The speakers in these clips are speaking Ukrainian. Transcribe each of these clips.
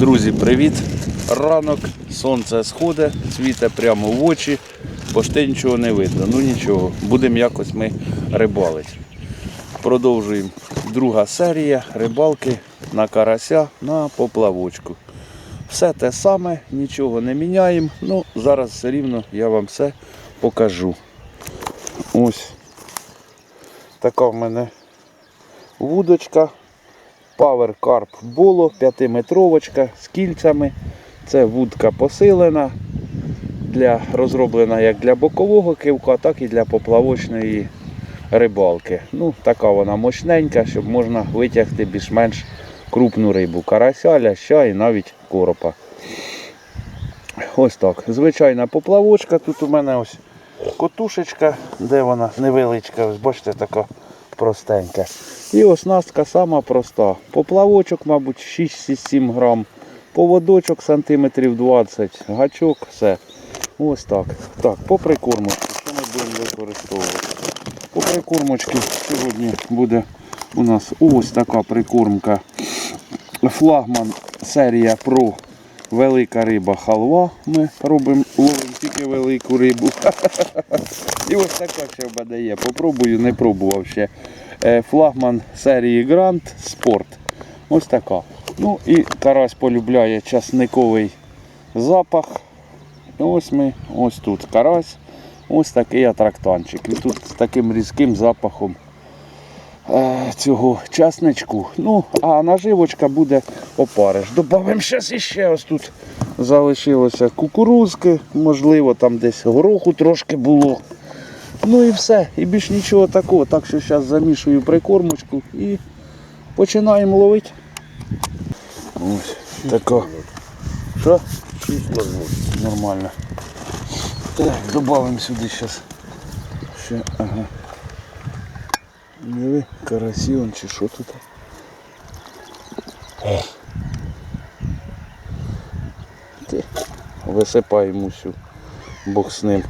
Друзі, привіт! Ранок, сонце сходить, світе прямо в очі, пошти нічого не видно. Ну нічого, будемо якось ми рибалити. Продовжуємо друга серія рибалки на карася на поплавочку. Все те саме, нічого не міняємо. Ну, зараз все рівно я вам все покажу. Ось така в мене вудочка. Power Carp Bolo 5-метровочка з кільцями. Це вудка посилена, для, розроблена як для бокового кивка, так і для поплавочної рибалки. Ну, Така вона мощненька, щоб можна витягти більш-менш крупну рибу. Карася, ляща і навіть коропа. Ось так. Звичайна поплавочка. Тут у мене ось котушечка, де вона невеличка, ось бачите, така простенька. І оснастка сама проста. Поплавочок, мабуть, 6-7 грам. Поводочок сантиметрів 20, гачок, все. Ось так. Так, по прикормочці, що ми будемо використовувати? По прикормочці сьогодні буде у нас ось така прикормка. Флагман серія Pro Велика риба халва. Ми робимо тільки велику рибу. І ось така ще в. Попробую, не пробував ще. Е, Флагман серії Grand Sport. Ось така. Ну і карась полюбляє часниковий запах. Ось ми ось тут карась. Ось такий атрактанчик. І тут з таким різким запахом е, цього часничку. Ну, а наживочка буде опариш. Добавимо зараз іще ось тут залишилося кукурузки, можливо, там десь гороху трошки було. Ну і все. І більш нічого такого. Так що зараз замішую прикормочку і починаємо ловити. Ось така. Що? Нормально. Так, додамо сюди зараз. Ще, ага. Диви, карасіон чи що тут? Ти, Висипаємо всю бог з ним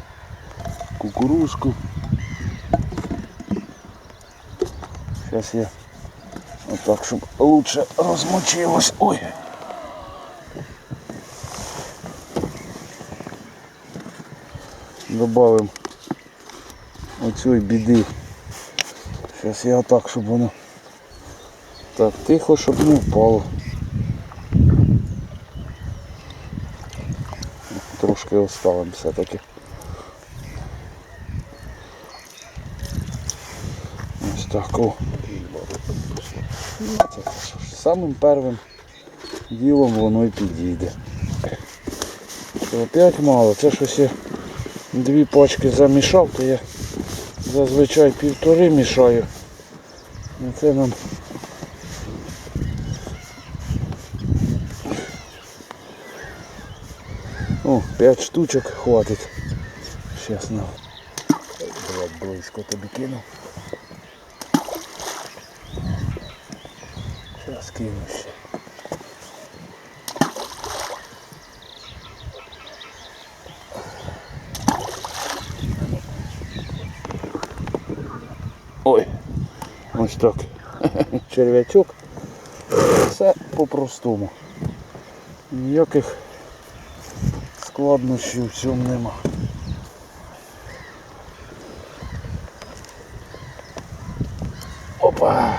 кукурузку. Зараз я отак, щоб лучше розмочилось. Ой. Добавимо оцю біди. Зараз я отак, щоб воно так тихо, щоб не впало. Трошки оставимо все-таки. Ось так. О. Ну, це Самим первим ділом воно і підійде. Опять мало, це щось я дві пачки замішав, то я зазвичай півтори мішаю. А це нам О, п'ять штучок хватить. Щас на Давай близько тобі кину. Зараз кину ще. Ой, ось так. Черв'ячок. Все по-простому. Ніяких складнощів в цьому нема. Опа!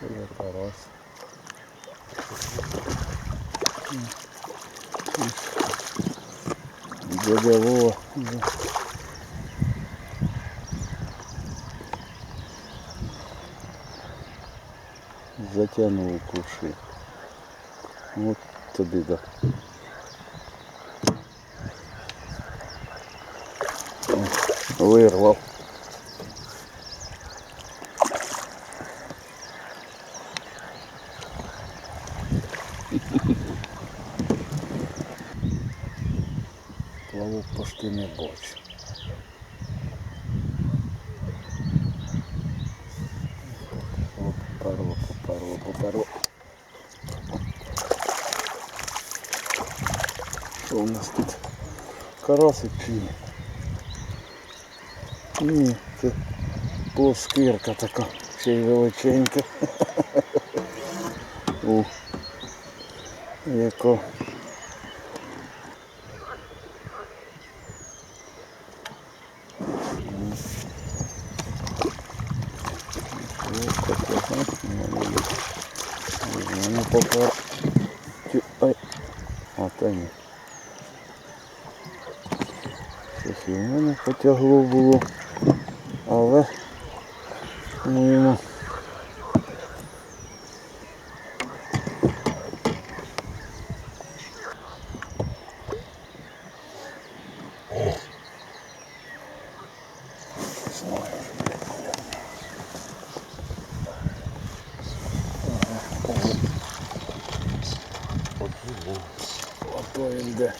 Це є карась. Дядя Вова. Затягнув кувши. От туди да. Вирвав. Карасик чи ні? Це плоскирка така, ще й величенька. О, яко. Ось таке, га? У мене попер. Потягло було. Але ну йому. Ото він де.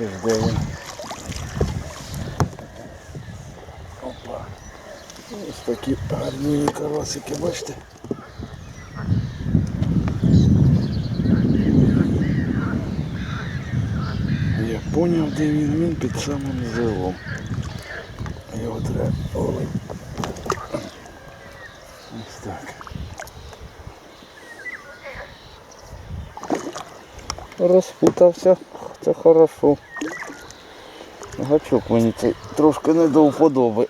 Де. Опа. Ось такі гарні карасики, бачите? Я поняв, де він, він під самим зилом. Його треба. Ой. Ось так. Розпутався, це хорошо. Гачок мені цей трошки не до вподоби.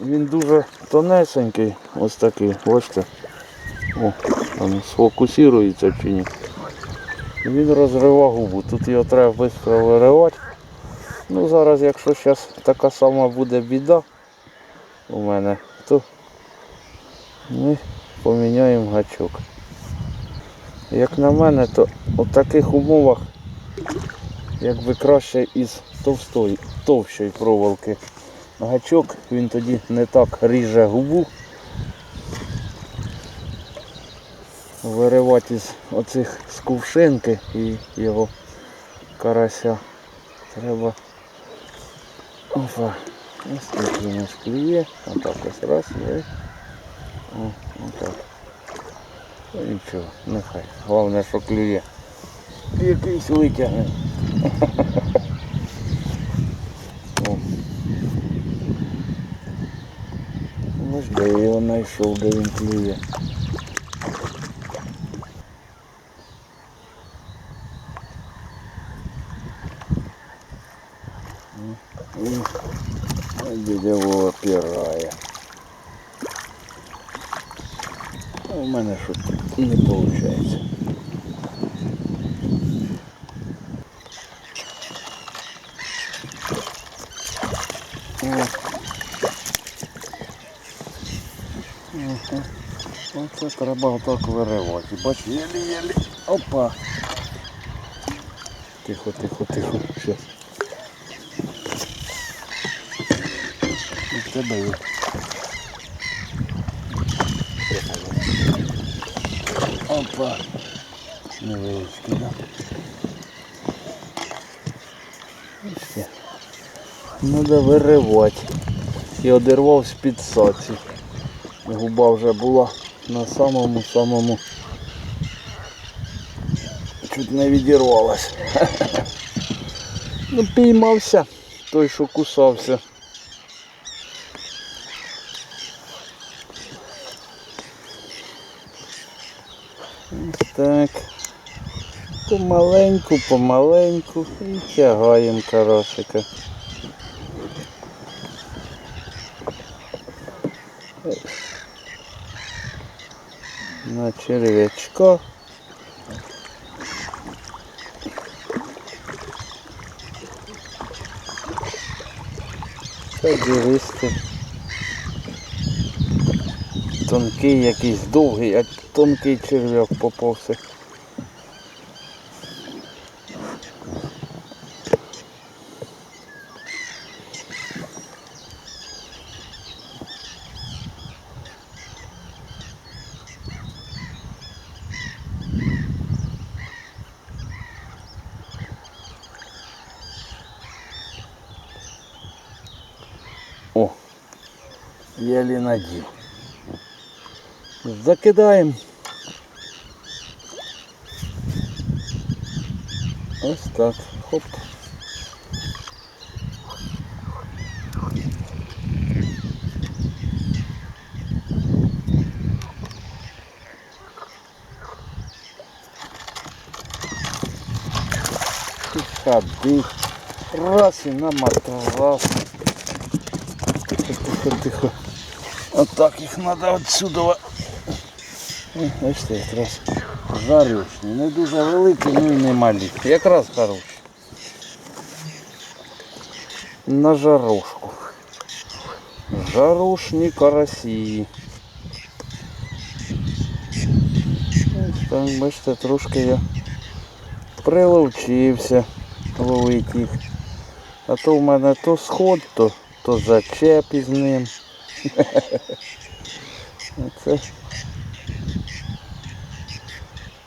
Він дуже тонесенький, ось такий, бачите. О, там сфокусується чи ні. Він розрива губу. Тут його треба швидко виривати. Ну зараз, якщо зараз така сама буде біда у мене, то ми поміняємо гачок. Як на мене, то у таких умовах якби краще із товстої, товщої проволоки гачок, він тоді не так ріже губу. Виривати із оцих з кувшинки і його карася треба. Опа. Ось тут він ось клює. Отак ось раз, і отак. Нічого, нехай. Головне, що клює. Якийсь витягне. О. Ось де я його знайшов, де він клює. І а дядя Вова опирає. А У мене щось не виходить. О. Ага. Оце треба отак виривати. Бач, єлі-єлі. Опа. Тихо, тихо, тихо. Щас. І тебе є. Опа. Невеличкий, да? Все. Треба виривати. І одервав з під саці. Губа вже була на самому-самому. Не відірвалась. Ну, піймався той, що кусався. Так. Помаленьку, помаленьку і тягаємо карасика. На черв'ячка. Та дивись. Тонкий якийсь довгий, а тонкий черв'як попався. Закидаємо. Ось так. Хоп. І Ходи. Раз і на матрас. Тихо, тихо, тихо. Отак їх треба отсюда. Ось це якраз жарюшні. Не дуже великі, ну і не малі. Якраз хороші. На жарушку. Жарушні карасі. Так, бачите, трошки я приловчився ловити їх. А то в мене то сход, то, то зачеп із ним. Оце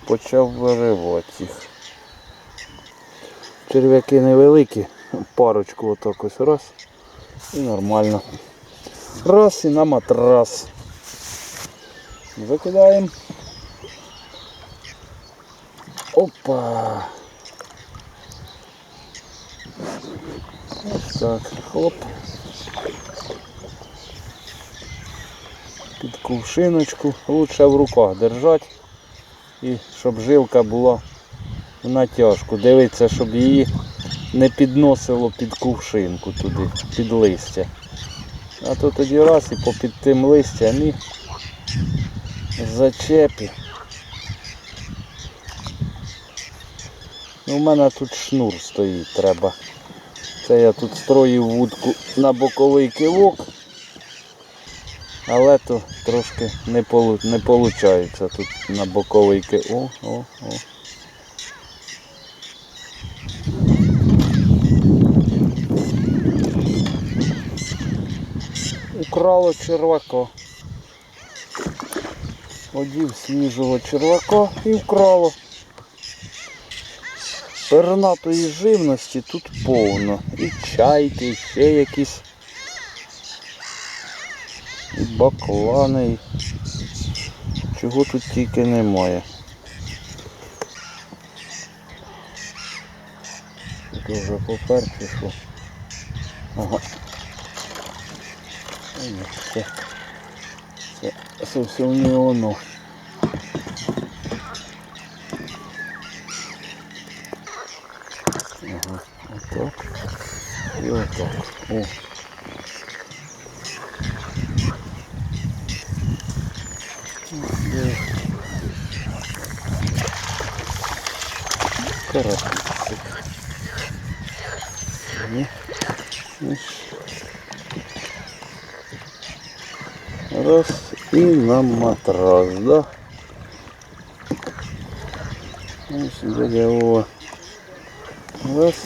почав виривати їх. Черв'яки невеликі, парочку отак ось раз. І нормально. Раз і на матрас. Закидаємо. Опа. Ось так. Хоп. Під кувшиночку. Лучше в руках держати. І щоб жилка була в натяжку. Дивиться, щоб її не підносило під кувшинку туди, під листя. А то тоді раз і попід тим листям і зачепі. Ну, у мене тут шнур стоїть, треба. Це я тут строїв вудку на боковий кивок. Але то трошки не полу... не виходить тут на боковий кивок. О, о, о. Украло червака. Одів свіжого червака і вкрало. Пернатої живності тут повно. І чайки, і ще якісь. Баклани. Чого тут тільки немає. Тут вже попер чи що. Ага. Ой, Це, це зовсім не воно. Ага, отак. І отак. О. Де? Карапицик. Ні. Ні. Раз і на матрас, да? Ось дядя Вова. Раз.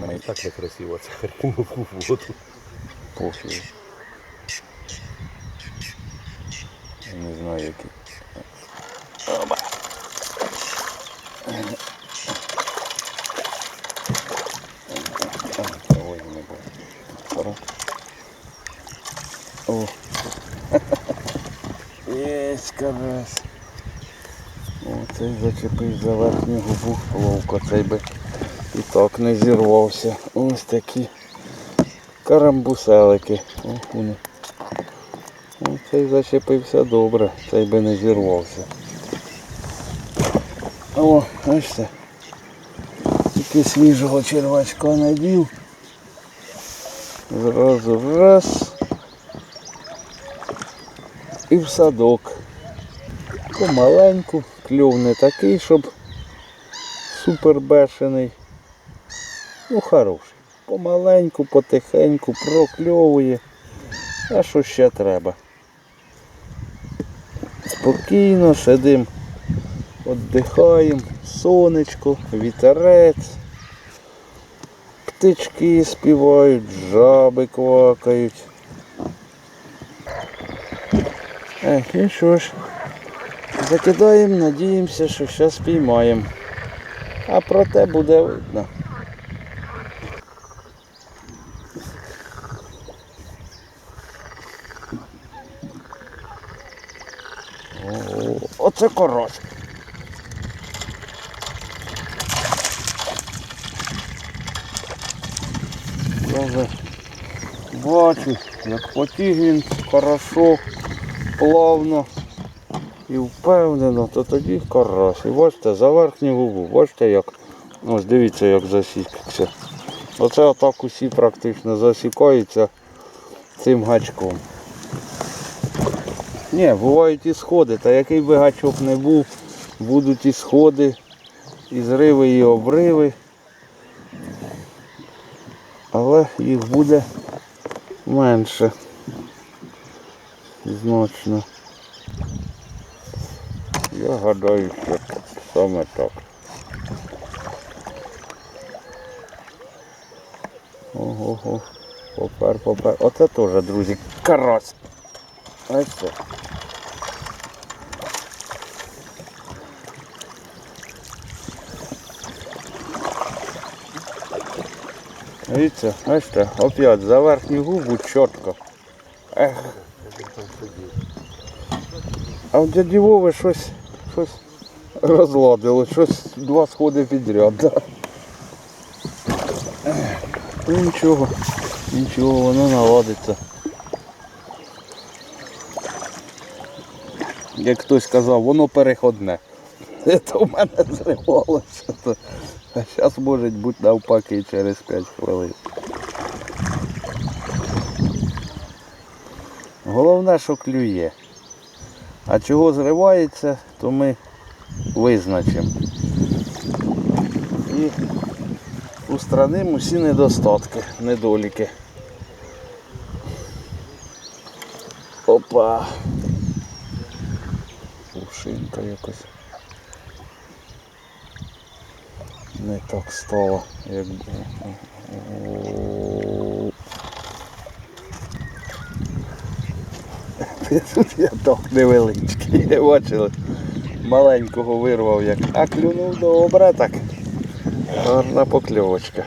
Мене і так некрасиво це хренув у воду. Пофіг. Я не знаю який. Оба. Ой, не було. Пора. О. Єсть карась. О, цей зачепив за верхню губу ловко, цей би і так не зірвався. Ось такі карамбуселики. О, вони. Цей зачепився добре, цей би не зірвався. О, бачите. Тільки свіжого червачка надів. Зразу раз. І в садок. Помаленьку, кльов не такий, щоб супер бешений. Ну хороший. Помаленьку, потихеньку, прокльовує. А що ще треба? Спокійно сидим, віддихаємо, сонечко, вітерець, птички співають, жаби квакають. Ех, і що ж, Закидаємо, надіємося, що зараз піймаємо. А проте буде видно. О, оце коротше. Добре. Бачу, як потіг він, хорошо, плавно і впевнено, то тоді карась. І бачите, за верхню губу, бачите як. Ось дивіться як засікся. Оце отак усі практично засікаються цим гачком. Ні, бувають і сходи, та який би гачок не був, будуть і сходи, і зриви, і обриви. Але їх буде менше. Значно. Я гадаю, що саме так. Ого-го. Попер, попер. Оце теж, друзі, карась. Ось це. Дивіться, бачите, опять за верхню губу чітко. Ех. А в дяді Вови щось, щось розладило, щось два сходи підряд. Да. Ну нічого, нічого, воно наладиться. Як хтось казав, воно переходне. Це в мене зривалося. А зараз може бути навпаки через 5 хвилин. Головне, що клює. А чого зривається, то ми визначимо. І устранимо усі недостатки, недоліки. Опа. Пушинка якось. Не так стало, як було. Тут я так невеличкий, не бачили. Маленького вирвав як. А клюнув добре так. Гарна покльовочка.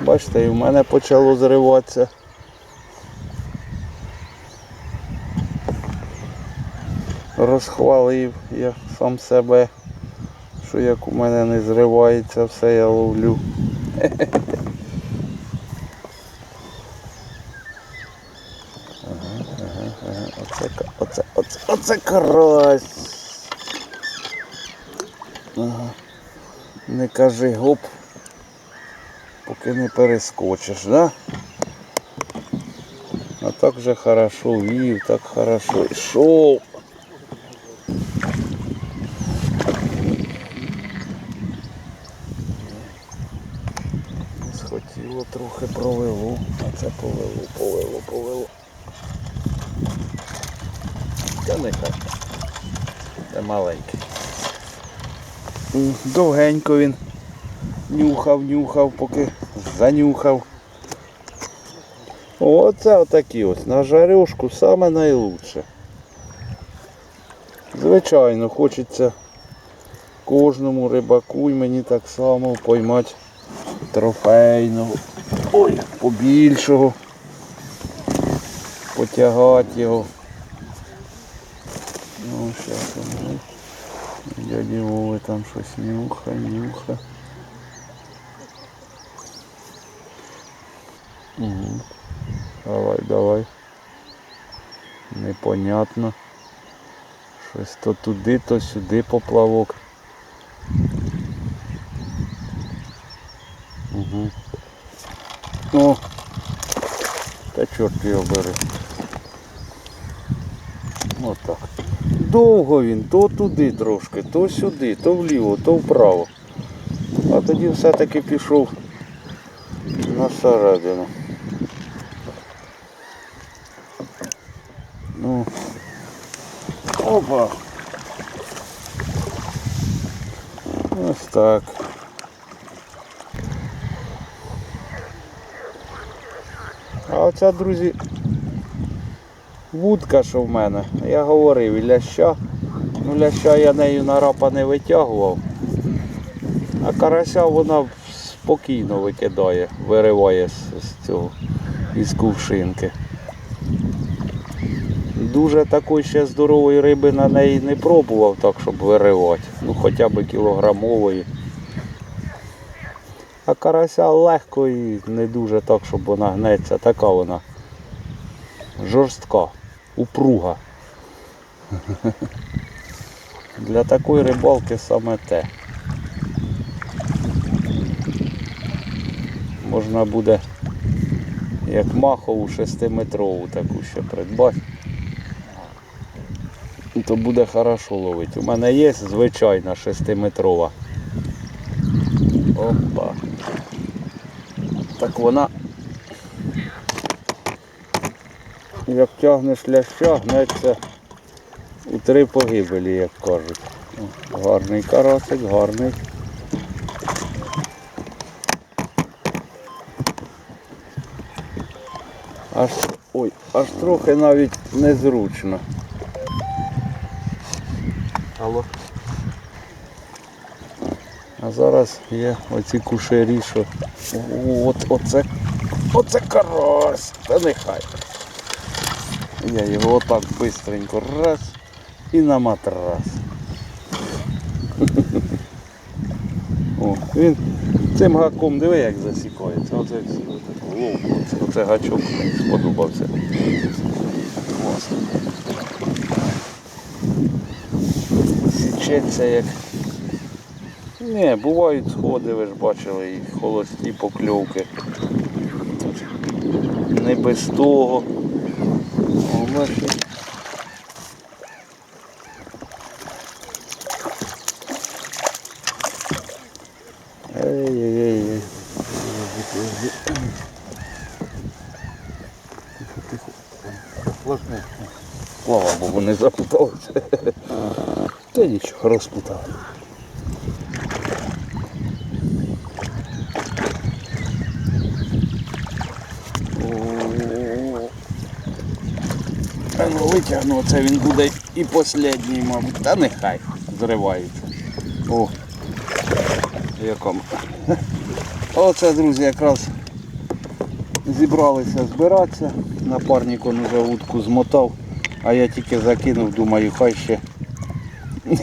Бачите, і в мене почало зриватися. Розхвалив я сам себе, що як у мене не зривається, все я ловлю. Оце, оце, оце, оце карась. Ага. Не кажи гоп, поки не перескочиш, да? А так же хорошо вів, так хорошо йшов. Схотіло трохи провело, а це повело, повело, повело. Та нехай. Це маленький. Довгенько він нюхав, нюхав, поки занюхав. Оце отакі ось на жарюшку саме найлучше. Звичайно, хочеться кожному рибаку і мені так само поймати трофейного. Ой, побільшого. Потягати його. Ну, зараз вони. Дяді Вови там щось нюха, нюха. Угу. Давай, давай. Непонятно. Щось то туди, то сюди поплавок. Угу. О! Та чорт його бери. Отак. Довго він, то туди трошки, то сюди, то вліво, то вправо. А тоді все-таки пішов на середину. Ну. Опа. Ось так. А оця, друзі, вудка, що в мене, я говорив, ляща. Ну, ляща я нею на рапа не витягував. А карася вона спокійно викидає, вириває з, з цього із кувшинки. Дуже такої ще здорової риби на неї не пробував так, щоб виривати. Ну хоча б кілограмової. А карася легко і не дуже так, щоб вона гнеться. Така вона жорстка, упруга. Для такої рибалки саме те. Можна буде як махову шестиметрову таку ще придбати. То буде хорошо ловити. У мене є звичайна шестиметрова. Опа. Так вона. Як тягнеш ляща, гнеться у три погибелі, як кажуть. Гарний карасик, гарний. Аж, ой, аж трохи навіть незручно. Алло. Зараз є оці кушарі, що от, оце, оце карась, та нехай. Я його отак бистренько раз і на матрас. О, він цим гаком диви, як засікається. Оце всі. Оце, оце гачок мені сподобався. Січеться як. Не, бувають сходи, ви ж бачили, і холості покльовки. Не без того. О, бачите. Ей-ей-ей. Слава Богу, не запутався. Та нічого, розпутав. А ну витягну, це він буде і останній, мабуть. Та нехай зривається. О, якому. Оце, друзі, якраз зібралися збиратися. Напарник он уже утку змотав, а я тільки закинув, думаю, хай ще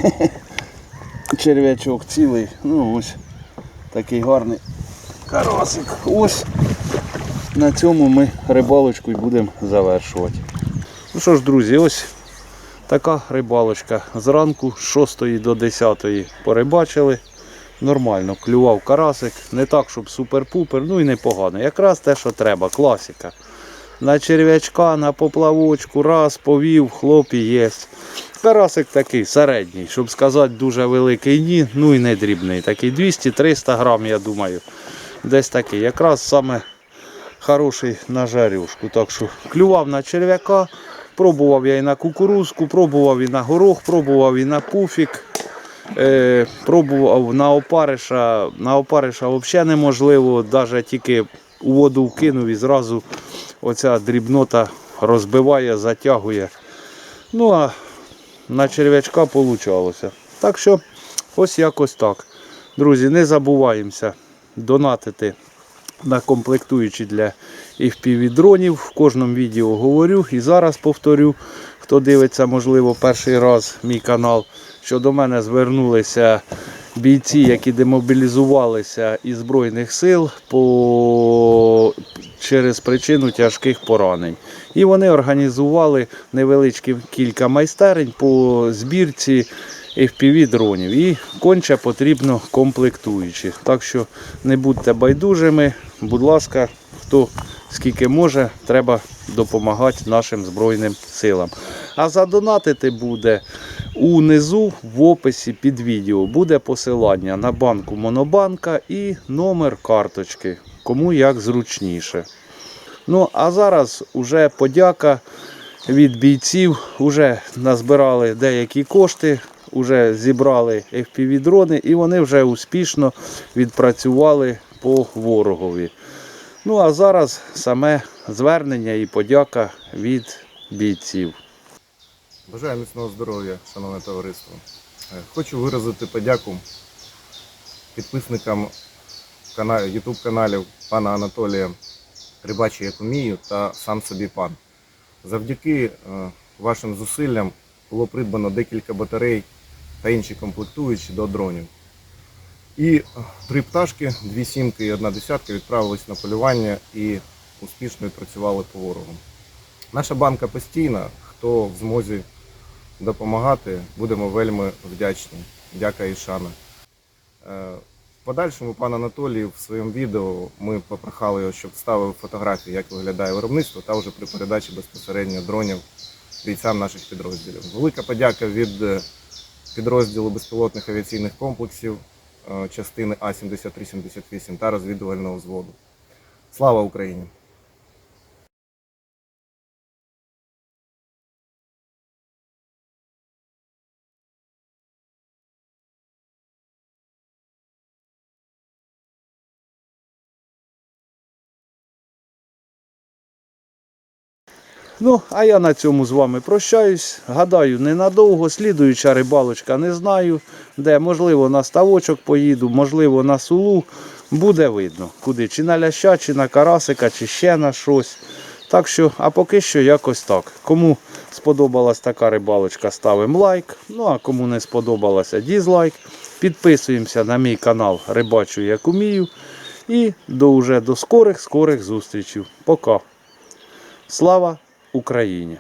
черв'ячок цілий. Ну ось такий гарний карасик. Ось на цьому ми рибалочку і будемо завершувати. Ну що ж, друзі, ось така рибалочка. Зранку з 6 до 10 порибачили. Нормально, клював карасик, не так, щоб супер-пупер, ну і непогано. Якраз те, що треба, класика. На черв'ячка, на поплавочку, раз, повів, хлоп є. Карасик такий середній, щоб сказати, дуже великий ні, ну і не дрібний. Такий 200-300 грам, я думаю. Десь такий. Якраз саме хороший на жарюшку. Так що клював на черв'яка, пробував я і на кукурузку, пробував і на горох, пробував і на пуфік. Е, пробував на опариша. На опариша взагалі неможливо, навіть тільки у воду вкинув і зразу оця дрібнота розбиває, затягує. Ну а на черв'ячка вийшло. Так що ось якось так. Друзі, не забуваємося донатити на комплектуючі для FPV дронів. В кожному відео говорю і зараз повторю, хто дивиться, можливо, перший раз мій канал, що до мене звернулися бійці, які демобілізувалися із Збройних сил по... через причину тяжких поранень. І вони організували невеличкі кілька майстерень по збірці FPV дронів. І конче потрібно комплектуючі. Так що не будьте байдужими, будь ласка, хто скільки може, треба допомагати нашим Збройним силам. А задонатити буде унизу в описі під відео. Буде посилання на банку Монобанка і номер карточки, кому як зручніше. Ну, а зараз уже подяка від бійців. Уже назбирали деякі кошти, вже зібрали FPV-дрони і вони вже успішно відпрацювали по ворогові. Ну а зараз саме звернення і подяка від бійців. Бажаю міцного здоров'я, шановне товариство. Е, Хочу виразити подяку підписникам YouTube каналів пана Анатолія Рибачі як умію та сам собі пан. Завдяки е, вашим зусиллям було придбано декілька батарей та інші комплектуючі до дронів. І три пташки, дві сімки і одна десятка відправились на полювання і успішно відпрацювали по ворогу. Наша банка постійна. Хто в змозі допомагати, будемо вельми вдячні. Дяка і шана. Е, В подальшому пан Анатолій в своєму відео ми попрохали його, щоб вставив фотографії, як виглядає виробництво, та вже при передачі безпосередньо дронів бійцям наших підрозділів. Велика подяка від е, підрозділу безпілотних авіаційних комплексів е, частини А-7378 та розвідувального взводу. Слава Україні! Ну, а я на цьому з вами прощаюсь. Гадаю, ненадовго. Слідуюча рибалочка не знаю, де. Можливо, на ставочок поїду, можливо, на сулу. Буде видно, куди. Чи на ляща, чи на карасика, чи ще на щось. Так що, а поки що якось так. Кому сподобалась така рибалочка, ставимо лайк. Ну а кому не сподобалася, дізлайк. Підписуємося на мій канал Рибачу як умію. І до уже до скорих скорих зустрічей. Пока. Слава Україні!